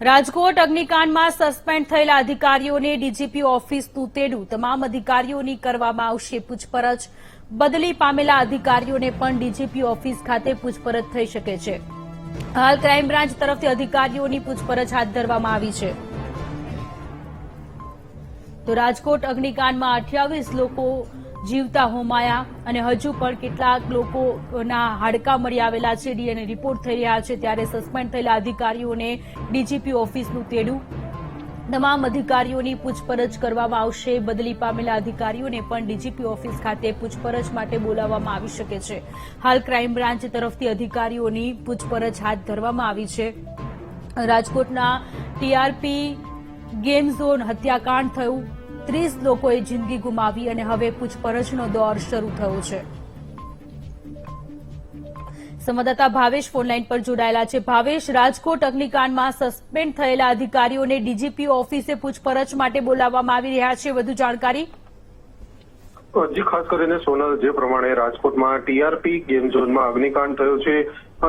Rajkot અગ્નિકાંડમાં suspend થયેલા અધિકારીઓને DGP office તૂતેડું. તમામ અધિકારીઓની કરવામાં આવશે પૂછપરછ. બદલી પામેલા અધિકારીઓને પણ ડીજીપી ઓફિસ ખાતે પૂછપરછ થઈ શકે છે. હાલ ક્રાઇમ બ્રાન્ચ તરફથી અધિકારીઓની પૂછપરછ હાથ ધરવામાં આવી છે. તો રાજકોટ અગ્નિકાંડમાં અઠ્યાવીસ લોકો જીવતા હોમાયા અને હજુ પણ કેટલાક લોકોના હાડકા મળી આવેલા છે. ડીએનએ રિપોર્ટ થઈ રહ્યા છે ત્યારે સસ્પેન્ડ થયેલા અધિકારીઓને ડીજીપી ઓફિસનું તેડું. તમામ અધિકારીઓની પૂછપરછ કરવામાં આવશે. બદલી પામેલા અધિકારીઓને પણ ડીજીપી ઓફિસ ખાતે પૂછપરછ માટે બોલાવવામાં આવી શકે છે. હાલ ક્રાઇમ બ્રાન્ચ તરફથી અધિકારીઓની પૂછપરછ હાથ ધરવામાં આવી છે. રાજકોટના ટીઆરપી ગેમ ઝોન હત્યાકાંડ થયું. ત્રીસ લોકોએ જિંદગી ગુમાવી અને હવે પૂછપરછનો દોર શરૂ થયો છે. સંવાદદાતા ભાવેશ ફોનલાઈન પર જોડાયેલા છે. ભાવેશ, રાજકોટ અગ્નિકાંડમાં સસ્પેન્ડ થયેલા અધિકારીઓને ડીજીપી ઓફિસે પૂછપરછ માટે બોલાવવામાં આવી રહ્યા છે. વધુ જાણકારી જી, ખાસ કરીને સોનલ, જે પ્રમાણે રાજકોટમાં ટીઆરપી ગેમ ઝોનમાં અગ્નિકાંડ થયો છે.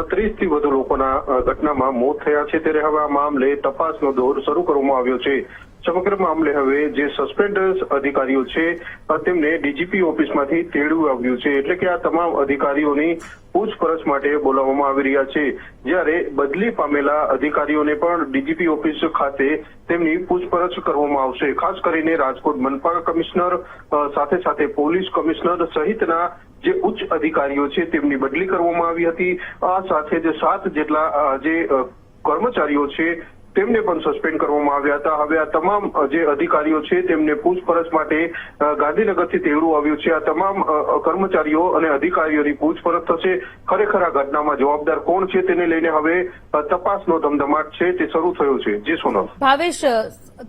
ત્રીસથી વધુ લોકોના ઘટનામાં મોત થયા છે. ત્યારે હવે આ મામલે તપાસનો દોર શરૂ કરવામાં આવ્યો છે. સમગ્ર મામલે હવે જે સસ્પેન્ડ અધિકારીઓ છે તેમને ડીજીપી ઓફિસમાંથી તેડવું આવ્યું છે. એટલે કે આ તમામ અધિકારીઓની પૂછપરછ માટે બોલાવવામાં આવી રહ્યા છે. જ્યારે બદલી પામેલા અધિકારીઓને પણ ડીજીપી ઓફિસ ખાતે તેમની પૂછપરછ કરવામાં આવશે. ખાસ કરીને રાજકોટ મનપા કમિશનર સાથે સાથે પોલીસ કમિશનર સહિતના જે ઉચ્ચ અધિકારીઓ છે, તેમની બદલી કરવામાં આવી હતી. આ સાથે જે સાત જેટલા જે કર્મચારીઓ છે તેમને પણ સસ્પેન્ડ કરવામાં આવ્યા હતા. હવે આ તમામ જે અધિકારીઓ છે તેમને પૂછપરછ માટે ગાંધીનગરથી તેવડું આવ્યું છે. આ તમામ કર્મચારીઓ અને અધિકારીઓની પૂછપરછ થશે. ખરેખર આ ઘટનામાં જવાબદાર કોણ છે તેને લઈને હવે તપાસનો ધમધમાટ છે તે શરૂ થયો છે. જે, સોનલ. ભાવેશ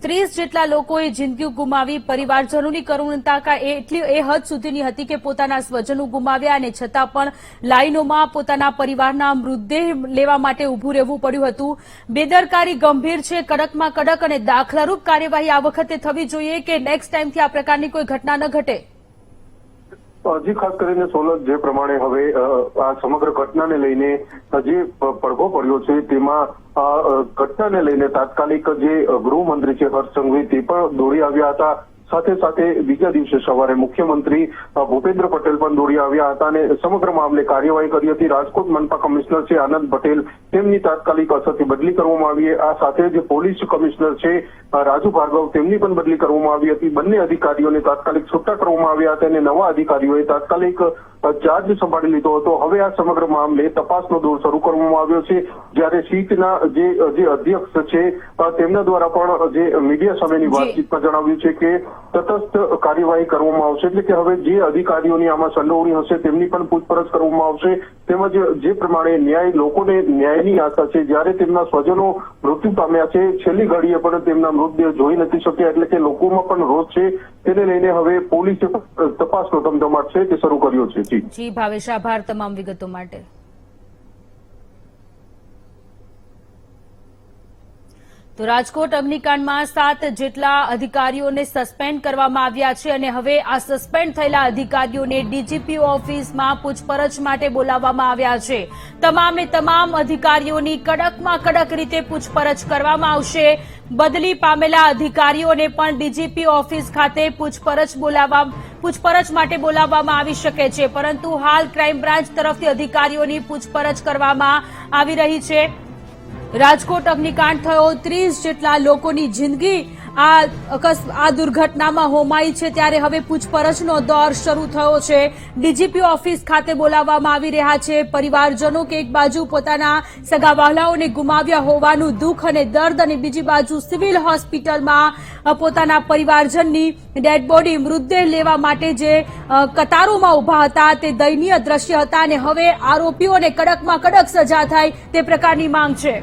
ત્રીસ જેટલા લોકોએ જિંદગી ગુમાવી, પરિવારજનોની કરુણતા એટલી, એ હદ સુધીની હતી કે પોતાના સ્વજનો ગુમાવ્યા અને છતાં પણ લાઈનોમાં પોતાના પરિવારના મૃતદેહ લેવા માટે ઉભું રહેવું પડ્યું હતું. બેદરકારી ગંભીર છે, કડકમાં કડક અને દાખલારૂપ કાર્યવાહી આ વખતે થવી જોઈએ કે નેક્સ્ટ ટાઈમથી આ પ્રકારની કોઈ ઘટના ન ઘટે? હજી ખાસ કરીને સોલત જે પ્રમાણે હવે આ સમગ્ર ઘટનાને લઈને જે પ- પડઘો પડ્યો છે, તેમાં આ ઘટનાને લઈને તાત્કાલિક જે ગૃહમંત્રી છે, હર્ષ સંઘવી, તે પણ દોડી આવ્યા હતા. સાથે સાથે બીજા દિવસે સવારે મુખ્યમંત્રી ભૂપેન્દ્ર પટેલ પણ દોડી આવ્યા હતા અને સમગ્ર મામલે કાર્યવાહી કરી હતી. રાજકોટ મનપા કમિશનર છે આનંદ પટેલ. તેમની તાત્કાલિક અસરથી બદલી કરવામાં આવી. આ સાથે જે પોલીસ કમિશનર છે રાજુ ભાર્ગવ, તેમની પણ બદલી કરવામાં આવી હતી. બંને અધિકારીઓને તાત્કાલિક છૂટા કરવામાં આવ્યા હતા અને નવા અધિકારીઓએ તાત્કાલિક ચાર્જ સંભાળી લીધો હતો. હવે આ સમગ્ર મામલે તપાસનો દોર શરૂ કરવામાં આવ્યો છે. જ્યારે સીટના જે જે અધ્યક્ષ છે તેમના દ્વારા પણ જે મીડિયા સામેની વાતચીતમાં જણાવ્યું છે કે તટસ્થ કાર્યવાહી કરવામાં આવશે. એટલે કે હવે જે અધિકારીઓની આમાં સંડોવણી હશે તેમની પણ પૂછપરછ કરવામાં આવશે. તેમજ જે પ્રમાણે ન્યાય લોકોને ન્યાયની આશા છે જ્યારે તેમના સ્વજનો મૃત્યુ પામ્યા છે છેલ્લી ઘડીએ પણ તેમના મૃતદેહ જોઈ નથી શક્યા. એટલે કે લોકોમાં પણ રોષ છે. તેને લઈને હવે પોલીસે તપાસનો ધમધમાટ છે તે શરૂ કર્યો છે. જી ભાવેશ, આભાર તમામ વિગતો માટે. તો રાજકોટ અગ્નિકાંડમાં સાત જેટલા અધિકારીઓને સસ્પેન્ડ કરવામાં આવ્યા છે અને હવે આ સસ્પેન્ડ થયેલા અધિકારીઓને ડીજીપી ઓફિસમાં પૂછપરછ માટે બોલાવવામાં આવ્યા છે. તમામે તમામ અધિકારીઓની કડકમાં કડક રીતે પૂછપરછ કરવામાં આવશે. બદલી પામેલા અધિકારીઓને પણ ડીજીપી ઓફિસ ખાતે પૂછપરછ બોલાવવા પૂછપરછ માટે બોલાવવામાં આવી શકે છે. પરંતુ હાલ ક્રાઇમ બ્રાન્ચ તરફથી અધિકારીઓની પૂછપરછ કરવામાં આવી રહી છે. રાજકોટ અગ્નિકાંડ થયો. ત્રીસ જેટલા લોકોની જિંદગી આ આ દુર્ઘટનામાં હોમાઈ છે. ત્યારે હવે પૂછપરછનો દોર શરૂ થયો છે. ડીજીપી ઓફિસ ખાતે બોલાવવામાં આવી રહ્યા છે. પરિવારજનો કે એક બાજુ પોતાના સગાવહાલાઓને ગુમાવ્યા હોવાનું દુઃખ અને દર્દ અને બીજી બાજુ સિવિલ હોસ્પિટલમાં પોતાના પરિવારજનની ડેડ બોડી મૃતદેહ લેવા માટે જે કતારોમાં ઊભા હતા તે દયનીય દ્રશ્ય હતા અને હવે આરોપીઓને કડકમાં કડક સજા થાય તે પ્રકારની માંગ છે.